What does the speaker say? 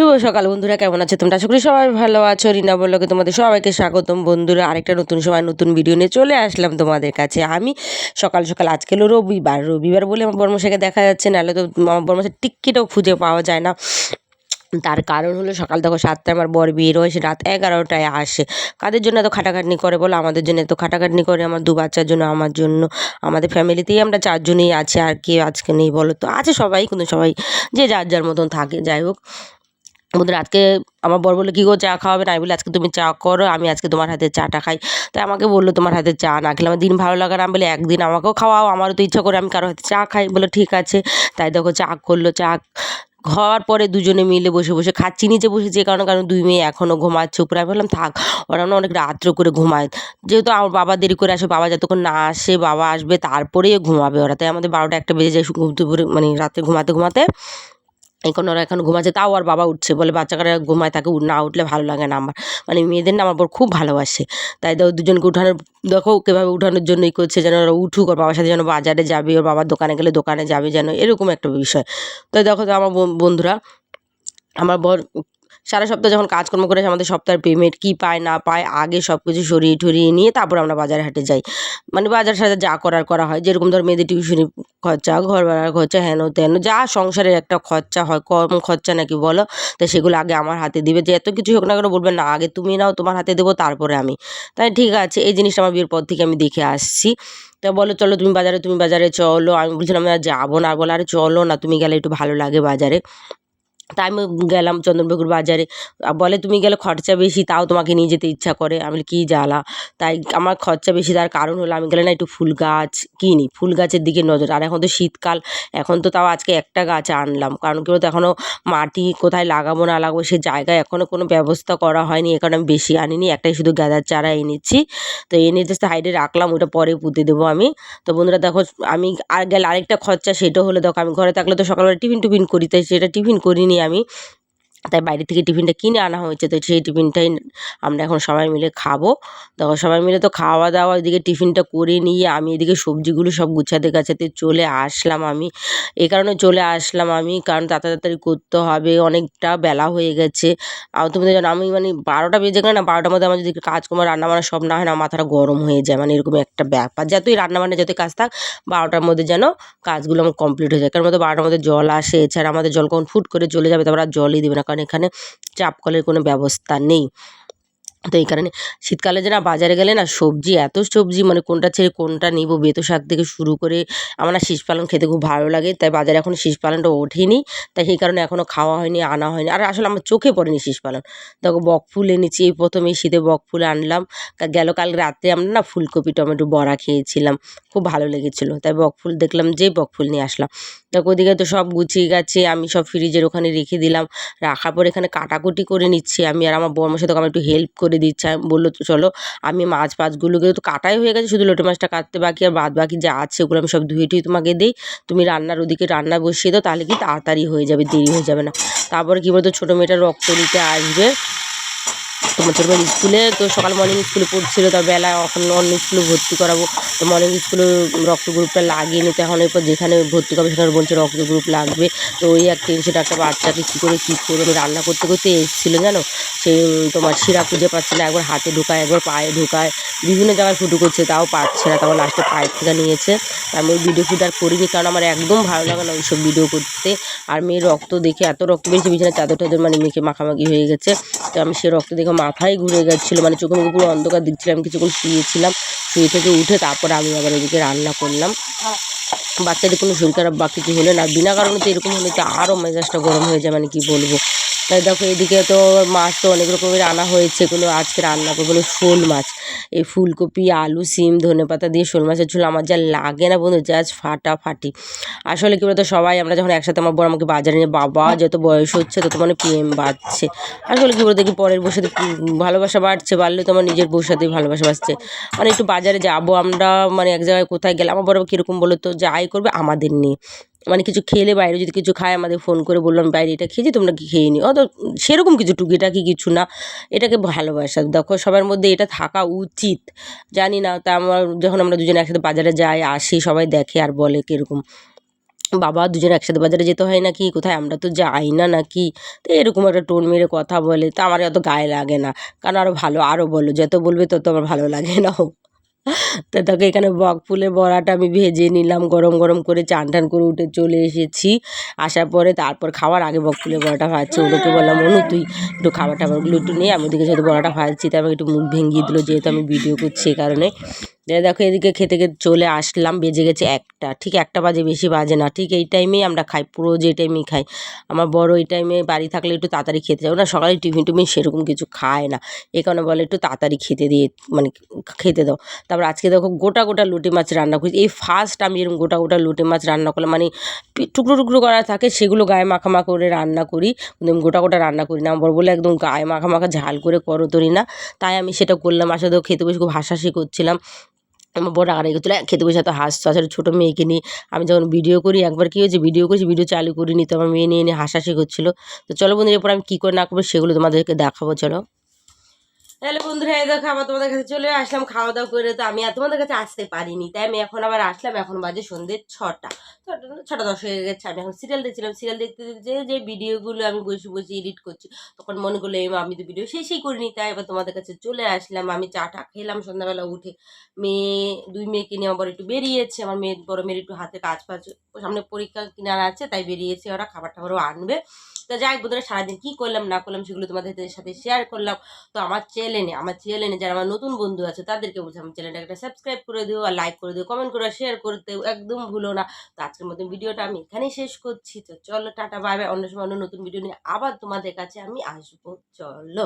শুভ সকাল বন্ধুরা, কেমন আছে তোমরা? আশা করি সবাই ভালো আছো। রিনা বললোকে তোমাদের সবাইকে স্বাগতম বন্ধুরা। আরেকটা নতুন সময়, নতুন ভিডিও নিয়ে চলে আসলাম তোমাদের কাছে। আমি সকাল সকাল, আজকে হলো রবিবার। রবিবার বলে আমার বর্মশাকে দেখা যাচ্ছে, নাহলে তো আমার বর্মশার টিকিটও খুঁজে পাওয়া যায় না। তার কারণ হলো সকাল থেকে সাতটায় আমার বর বিয়ে রয়েছে রাত এগারোটায় আসে। কাদের জন্য এত খাটাখাটনি করে বলো? আমাদের জন্য এত খাটাখাটনি করে আমার দু বাচ্চার জন্য, আমার জন্য। আমাদের ফ্যামিলিতেই আমরা চারজনেই আছি আর কে আজকে নেই বলো তো? আছে সবাই, কিন্তু সবাই যে যার যার মতন থাকে। যাই হোক বন্ধুরা, আজকে আমার বর বলে কী গো, চা খাওয়াবে না, আমি বলি, আজকে তুমি চা করো, আমি আজকে তোমার হাতে চাটা খাই। তাই আমাকে বলল, তোমার হাতে চা না খেলে আমার দিন ভালো লাগে না। আমি বলে, একদিন আমাকেও খাওয়াও, আমারও তো ইচ্ছা করে আমি কারও হাতে চা খাই। বলে ঠিক আছে। তাই দেখো, চা করল, চা খাওয়ার পরে দুজনে মিলে বসে বসে খাচ্ছি, নিচে বসে যে কারণে, কারণ দুই মেয়ে এখনও ঘুমাচ্ছে। উপরে আমি বললাম, থাক, ওরা না অনেক রাত্র করে ঘুমায়। যেহেতু আমার বাবা দেরি করে আসে, বাবা যতক্ষণ না আসে, বাবা আসবে, তারপরেই ঘুমাবে ওরা। তাই আমাদের বারোটা একটা বেজে যায় দুপুরে মানে রাতে ঘুমাতে ঘুমাতে। এখন ওরা এখন ঘুমাচ্ছে, তাও আর বাবা উঠছে বলে বাচ্চারা ঘুমায়, তাকে না উঠলে ভালো লাগে না আমার। মানে মেয়েদের না আমার বর খুব ভালোবাসে। তাই দেখো দুজনকে উঠানোর, দেখো কীভাবে উঠানোর জন্যই করছে যেন ওরা উঠুক, ওর বাবার সাথে যেন বাজারে যাবে, ওর বাবার দোকানে গেলে দোকানে যাবে যেন, এরকম একটা বিষয়। তাই দেখো তো আমার বন্ধুরা, আমার বর সারা সপ্তাহ যখন কাজকর্ম করে আমাদের সপ্তাহের পেমেন্ট কী পায়, না পায়, আগে সব কিছু সরিয়ে টরিয়ে নিয়ে তারপর আমরা বাজারে হাটে যাই। মানে বাজার সাথে যা করার করা হয়, যেরকম ধর মেয়েদের টিউশনি খরচা, ঘর ভাড়ার খরচা, হেন তেন, যা সংসারের একটা খরচা হয়, কম খরচা নাকি বলো, তো সেগুলো আগে আমার হাতে দিবে, যে এত কিছু হোক না কেন বলবে, না, আগে তুমি নাও, তোমার হাতে দেবো, তারপরে আমি। তাই ঠিক আছে, এই জিনিসটা আমার বিয়ের পর থেকে আমি দেখে আসছি। তা বলো, চলো, তুমি বাজারে তুমি বাজারে চলো। আমি বলছিলাম যাব না। বলো, আরে, চলো না, তুমি গেলে একটু ভালো লাগে বাজারে। তাই আমি গেলাম চন্দনপুকুর বাজারে। বলে, তুমি গেলে খরচা বেশি, তাও তোমাকে নিয়ে যেতে ইচ্ছা করে। আমি বলি, কী জ্বালা? তাই আমার খরচা বেশি তার কারণ হলো, আমি গেলে না একটু ফুল গাছ কিনি। ফুল গাছের দিকে নজর। আর এখন তো শীতকাল, এখন তো তাও আজকে একটা গাছ আনলাম। কারণ কি বলতো এখনও মাটি কোথায় লাগাবো, না লাগাবো, সে জায়গায় এখনও কোনো ব্যবস্থা করা হয়নি। এ কারণে আমি বেশি আনিনি, একটাই শুধু গাঁদার চারা এনেছি। তো এনে জাস্ট সাইডে রাখলাম, ওটা পরে পুঁতে দেবো আমি। তো বন্ধুরা, দেখো, আমি আর গেলে আরেকটা খরচা, সেটা হলো, দেখো, আমি ঘরে থাকলে তো সকালবেলা টিফিন টিফিন করি, তাই সেটা টিফিন করিনি আমি তাই বাইরে থেকে টিফিনটা কিনে আনা হয়েছে। তো সেই টিফিনটাই আমরা এখন সবাই মিলে খাব। তখন সবাই মিলে তো খাওয়া দাওয়া এদিকে টিফিনটা করে নিয়ে আমি এদিকে সবজিগুলো সব গুছাতে গাছাতে চলে আসলাম আমি। এই কারণে চলে আসলাম আমি, কারণ তাড়াতাড়ি করতে হবে, অনেকটা বেলা হয়ে গেছে। আর তুমি জানো, আমি মানে বারোটা বেজে গেলে না, বারোটার মধ্যে আমার যদি কাজকর্ম রান্না বান্না সব না হয় না মাথাটা গরম হয়ে যায়। মানে এরকম একটা ব্যাপার। যতই রান্না বান্না যতই কাজ থাক, বারোটার মধ্যে যেন কাজগুলো আমার কমপ্লিট হয়ে যায়। কারণ মধ্যে বারোটার মধ্যে জল আসে, এছাড়া আমাদের জল কখন ফুট করে চলে যাবে, তারপর আর জলই দেবে না। কারণ এখানে চাপ কলের কোনো ব্যবস্থা নেই। তো এই কারণে শীতকালে যে না বাজারে গেলে না, সবজি, এত সবজি মানে কোনটা ছেড়ে কোনটা নিব, বেতো শাক থেকে শুরু করে আমার না শীষ পালন খেতে খুব ভালো লাগে, তাই বাজারে এখন শীষ পালনটা ওঠেনি, তাই সেই কারণে এখনও খাওয়া হয়নি, আনা হয়নি, আর আসলে আমার চোখে পড়েনি শীষ পালন। দেখো বক ফুল এনেছি, এই প্রথমে শীতে বক ফুল আনলাম গেল কাল রাত্রে আমরা না ফুলকপি, টমেটো, বড়া খেয়েছিলাম, খুব ভালো লেগেছিলো, তাই বক ফুল দেখলাম যে বক ফুল নিয়ে আসলাম। দেখো ওদিকে তো সব গুছিয়ে গেছে, আমি সব ফ্রিজের ওখানে রেখে দিলাম, রাখার পর এখানে কাটাকুটি করে নিচ্ছি, আমি আর আমার বর্মার সাথে আমার একটু হেল্প করে। দিচ্ছে। আমি বলল, তো চলো, আমি মাছ ফাছগুলোকে তো কাটাই হয়ে গেছে, শুধু লোটে মাছটা কাটতে বাকি, আর বাদ বাকি যা আছে ওগুলো আমি সব ধুয়ে টুয়ে তোমাকে দিই। তুমি রান্নার ওদিকে রান্না বসিয়ে দাও, তাহলে কি তাড়াতাড়ি হয়ে যাবে, দেরি হয়ে যাবে না। তারপরে কী বলতো, ছোটো মেয়েটা রক্ত নিতে আসবে। ছোটো স্কুলে, তো সকাল মর্নিং স্কুলে পড়ছিল তার বেলা এখন অন্য স্কুলে ভর্তি করাবো। তো মর্নিং স্কুলে রক্ত গ্রুপটা লাগিয়ে নিতে, এখন এরপর যেখানে ভর্তি করাবে সেখানে বলছে রক্ত গ্রুপ লাগবে। তো ওই এক টেনশন একটা বাচ্চাকে কী করে কী করে রান্না করতে করতে এসেছিল, জানো? সেই তোমার শিরা খুঁজে পাচ্ছে না একবার হাতে ঢুকায়, একবার পায়ে ঢুকায়। বিভিন্ন জায়গায় ফুটু করছে, তাও পাচ্ছে না তারপর লাস্টে পায়ের থেকে নিয়েছে। আমি ওই ভিডিও ফুট আর করিনি, কারণ আমার একদম ভালো লাগে না ওইসব ভিডিও করতে। আর মেয়ের রক্ত দেখে এত রক্ত বেরিয়েছে বিছানা চাদর টাদর মানে মেখে মাখামাখি হয়ে গেছে। তো আমি সে রক্ত দেখে মাথায় ঘুরে গেছিল মানে চোখে মুখে পুরো অন্ধকার দিচ্ছিলাম কিছুক্ষণ শুয়েছিলাম, শুয়ে থেকে উঠে তারপরে আমি আবার এদিকে রান্না করলাম। বাচ্চাদের কোনো শরীর খারাপ বা কিছু হলে না, বিনা কারণে তো এরকম হলে তো আরও মেজাজটা গরম হয়ে যায় মানে কি বলব? তাই দেখো এদিকে তো মাছ তো অনেক রকমের আনা হয়েছে কোনো আজকে রান্না করব শোল মাছ। এই ফুলকপি, আলু, সিম, ধনে পাতা দিয়ে শোল মাছের ঝোল আমার যা লাগে না বন্ধু জাস্ট ফাটাফাটি। আসলে কি বলতো, সবাই আমরা যখন একসাথে আমার বড় আমাকে বাজারে নিয়ে, বাবা যত বয়স হচ্ছে তত মানে প্রেম বাড়ছে। আসলে কি বলতো কি পরের বসে ভালোবাসা বাড়ছে, বাড়লে তো আমার নিজের বউর সাথেই ভালোবাসা বাড়ছে। মানে একটু বাজারে যাব আমরা মানে এক জায়গায় কোথায় গেলে, আমার বড় কীরকম বলো তো যাই করবে আমাদের নিয়ে। মানে কিছু খেলে বাইরে যদি কিছু খায়, আমাদের ফোন করে বললাম, বাইরে এটা খেয়েছি তোমরা কি খেয়ে নিও? অত সেরকম কিছু টুকিটাকি কিছু না। এটাকে ভালোবাসা। দেখো, সবার মধ্যে এটা থাকা উচিত। জানি না, তা আমার যখন আমরা দুজনে একসাথে বাজারে যাই, আসি, সবাই দেখে আর বলে কীরকম। বাবা দুজনে একসাথে বাজারে যেতে হয় নাকি? কোথায়? আমরা তো যাই না নাকি? তো এরকম একটা টোন মেরে কথা বলে। তা আমার অত গায়ে লাগে না। কারণ আরও ভালো আরও বলো। যত বলবে তত আমার ভালো লাগে না তো তাকে এখানে বক ফুলে বড়াটা আমি ভেজে নিলাম, গরম গরম করে চান টান করে উঠে চলে এসেছি। আসার পরে তারপর খাওয়ার আগে বক ফুলে বড়াটা ভাজছি। ওদেরকে বললাম অনু তুই একটু খাবার টাবারগুলো একটু নিয়ে, আমি ওদিকে যেহেতু বড়াটা ভাজছি তারপর একটু মুখ ভেঙিয়ে দিল, যেহেতু আমি ভিডিও করছি এই কারণে। দেখো এদিকে খেতে খেতে চলে আসলাম, বেজে গেছে একটা। ঠিক একটা বাজে, বেশি বাজে না। ঠিক এই টাইমেই আমরা খাই, পুরো যে টাইমেই খাই। আমার বড় এই টাইমে বাড়ি থাকলে একটু তাড়াতাড়ি খেতে যাব না সকালে টিফিন টিফিন সেরকম কিছু খায় না। এই কারণে বলে একটু তাড়াতাড়ি খেতে দিয়ে মানে খেতে দাও। তারপর আজকে দেখো গোটা গোটা লুটে মাছ রান্না করেছি। এই ফার্স্ট আমি এরকম গোটা গোটা লুটে মাছ রান্না করলাম। মানে টুকরো টুকরো করা থাকে, সেগুলো গায়ে মাখামা করে রান্না করি। কিন্তু আমি গোটা গোটা রান্না করি না। আমার বলে একদম গায়ে মাখা মাখা ঝাল করে করো তরি না তাই আমি সেটা করলাম। আসলে খেতে বসে খুব হাসাহাসি করছিলাম। আমার বড় রাগারাগি গেছিল খেতে বসে এত হাসছো, আসলে ছোটো মেয়েকে নিয়ে আমি যখন ভিডিও করি, একবার কী হয়েছে ভিডিও করছি ভিডিও চালু করিনি, তো আমার মেয়ে নিয়ে নিয়ে হাসাহাসি করছিল। তো চলো বন্ধুরা, এরপর আমি কী করে না করব সেগুলো তোমাদেরকে দেখাবো, চলো। হ্যালো বন্ধুরা, এই দেখো আবার তোমাদের কাছে চলে আসলাম, খাওয়া দাওয়া করে। তো আমি আর তোমাদের কাছে আসতে পারিনি, তাই আমি এখন আবার আসলাম, এখন বাজে সন্ধ্যে ছটা। ছটা- দশ হয়ে গেছে, আমি এখন সিরিয়াল দেখছিলাম। সিরিয়াল দেখতে দেখতে যে ভিডিওগুলো আমি বসে বসে এডিট করছি, তখন মনে করল, এই আমি তো ভিডিও শেষই করিনি। তাই এবার তোমাদের কাছে চলে আসলাম। আমি চাটা খেলাম সন্ধ্যাবেলা উঠে। মেয়ে, দুই মেয়েকে নিয়ে আমার একটু বেরিয়েছে। আমার মেয়ে, বড় মেয়ের একটু হাতে কাজ ফাজ, সামনে পরীক্ষা কিনার আছে, তাই বেরিয়েছে। ওরা খাবার টাবারও আনবে। তো যাই বন্ধুরা, সারাদিন কি করলাম, না করলাম সেগুলো তোমাদের সাথে শেয়ার করলাম। তো আমার চ্যানেলে আমার চ্যানেলে যারা আমার নতুন বন্ধু আছে, তাদেরকে বলছি আমার চ্যানেলটা একটা সাবস্ক্রাইব করে দিও আর লাইক করে দিও কমেন্ট করে শেয়ার করতে একদম ভুলো না। তো আজকের মতন ভিডিওটা আমি এখানেই শেষ করছি। তো চলো, টাটা বাই বাই অন্য সময় অন্য নতুন ভিডিও নিয়ে আবার তোমাদের কাছে আমি আসব। চলো।